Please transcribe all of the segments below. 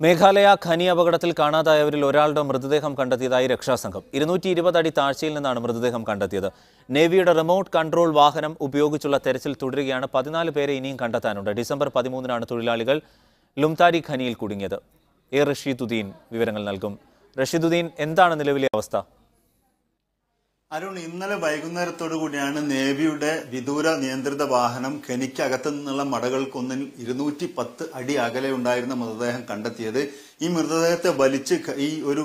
മേഘാലയ ഖനി അപകടത്തിൽ കാണാതായവരിൽ ഒരാളുടെ മൃതദേഹം കണ്ടെത്തിയതായി രക്ഷാസംഘം. ഇരുന്നൂറ്റി ഇരുപത് അടി താഴ്ചയിൽ നിന്നാണ് മൃതദേഹം കണ്ടെത്തിയത്. നേവിയുടെ റിമോട്ട് കൺട്രോൾ വാഹനം ഉപയോഗിച്ചുള്ള തെരച്ചിൽ തുടരുകയാണ്. പതിനാല് പേരെ ഇനിയും കണ്ടെത്താനുണ്ട്. ഡിസംബർ പതിമൂന്നിനാണ് തൊഴിലാളികൾ ലുംതാരി ഖനിയിൽ കുടുങ്ങിയത്. എ റഷീദുദ്ദീൻ വിവരങ്ങൾ നൽകും. റഷീദുദ്ദീൻ എന്താണ് നിലവിലെ അവസ്ഥ? അരുൺ ഇന്നലെ വൈകുന്നേരത്തോടു കൂടിയാണ് നേവിയുടെ വിദൂര നിയന്ത്രിത വാഹനം ഖനിക്കകത്തു നിന്നുള്ള മടകൾക്കൊന്നിൽ ഇരുന്നൂറ്റി പത്ത് അടി അകലെ ഉണ്ടായിരുന്ന മൃതദേഹം കണ്ടെത്തിയത്. ഈ മൃതദേഹത്തെ വലിച്ച് ഈ ഒരു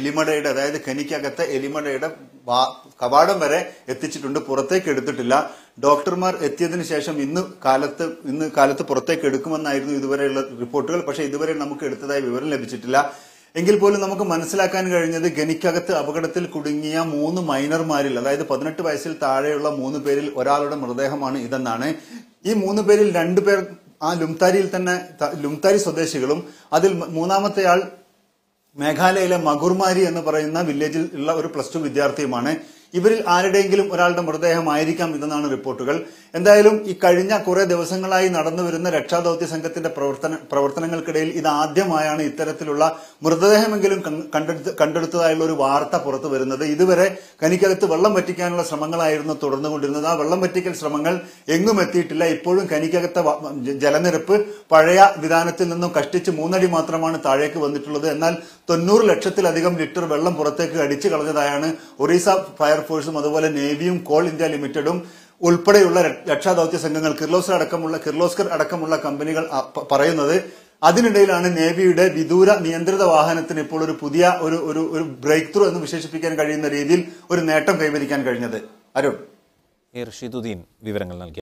എലിമടയുടെ അതായത് ഖനിക്കകത്തെ എലിമടയുടെ കവാടം വരെ എത്തിച്ചിട്ടുണ്ട്. പുറത്തേക്ക് എടുത്തിട്ടില്ല. ഡോക്ടർമാർ എത്തിയതിനു ശേഷം ഇന്ന് കാലത്ത് ഇന്ന് കാലത്ത് പുറത്തേക്ക് എടുക്കുമെന്നായിരുന്നു ഇതുവരെയുള്ള റിപ്പോർട്ടുകൾ. പക്ഷേ ഇതുവരെ നമുക്ക് എടുത്തതായി വിവരം ലഭിച്ചിട്ടില്ല. എങ്കിൽ പോലും നമുക്ക് മനസ്സിലാക്കാൻ കഴിഞ്ഞത് ഗനിക്കകത്ത് അപകടത്തിൽ കുടുങ്ങിയ മൂന്ന് മൈനർമാരിൽ അതായത് പതിനെട്ട് വയസ്സിൽ താഴെയുള്ള മൂന്ന് പേരിൽ ഒരാളുടെ മൃതദേഹമാണ് ഇതെന്നാണ്. ഈ മൂന്ന് പേരിൽ രണ്ടു പേർ ആ ലുംതാരിയിൽ തന്നെ ലുംതാരി സ്വദേശികളും അതിൽ മൂന്നാമത്തെയാൾ മേഘാലയയിലെ മഗുർമാരി എന്ന് പറയുന്ന വില്ലേജിൽ ഉള്ള ഒരു പ്ലസ് ടു വിദ്യാർത്ഥിയുമാണ്. ഇവരിൽ ആരുടെയെങ്കിലും ഒരാളുടെ മൃതദേഹമായിരിക്കാം ഇതെന്നാണ് റിപ്പോർട്ടുകൾ. എന്തായാലും ഈ കഴിഞ്ഞ കുറെ ദിവസങ്ങളായി നടന്നു വരുന്ന രക്ഷാദൌത്യ സംഘത്തിന്റെ പ്രവർത്തന പ്രവർത്തനങ്ങൾക്കിടയിൽ ഇത് ആദ്യമായാണ് ഇത്തരത്തിലുള്ള മൃതദേഹമെങ്കിലും കണ്ടെടുത്തതായുള്ള ഒരു വാർത്ത പുറത്തു വരുന്നത്. ഇതുവരെ കനിക്കകത്ത് വെള്ളം വറ്റിക്കാനുള്ള ശ്രമങ്ങളായിരുന്നു തുടർന്നുകൊണ്ടിരുന്നത്. ആ വെള്ളം വറ്റിക്കൽ ശ്രമങ്ങൾ എങ്ങും എത്തിയിട്ടില്ല. ഇപ്പോഴും കനിക്കകത്തെ ജലനിരപ്പ് പഴയ വിധാനത്തിൽ നിന്നും കഷ്ടിച്ച് മൂന്നടി മാത്രമാണ് താഴേക്ക് വന്നിട്ടുള്ളത്. എന്നാൽ തൊണ്ണൂറ് ലക്ഷത്തിലധികം ലിറ്റർ വെള്ളം പുറത്തേക്ക് അടിച്ചു കളഞ്ഞതായാണ് ഒറീസ ഫയർഫോഴ്സും അതുപോലെ നേവിയും കോൾ ഇന്ത്യ ലിമിറ്റഡും ഉൾപ്പെടെയുള്ള രക്ഷാദൌത്യ സംഘങ്ങൾ കിർലോസ്കർ അടക്കമുള്ള കിർലോസ്കർ അടക്കമുള്ള കമ്പനികൾ പറയുന്നത് അതിനിടയിലാണ് നേവിയുടെ വിദൂര നിയന്ത്രിത വാഹനത്തിന് ഇപ്പോൾ ഒരു പുതിയ ഒരു ഒരു ഒരു ബ്രേക്ക് ത്രൂ എന്ന് വിശേഷിപ്പിക്കാൻ കഴിയുന്ന രീതിയിൽ ഒരു നേട്ടം കൈവരിക്കാൻ കഴിഞ്ഞത്. അരുൺ. വിവരങ്ങൾ നൽകി.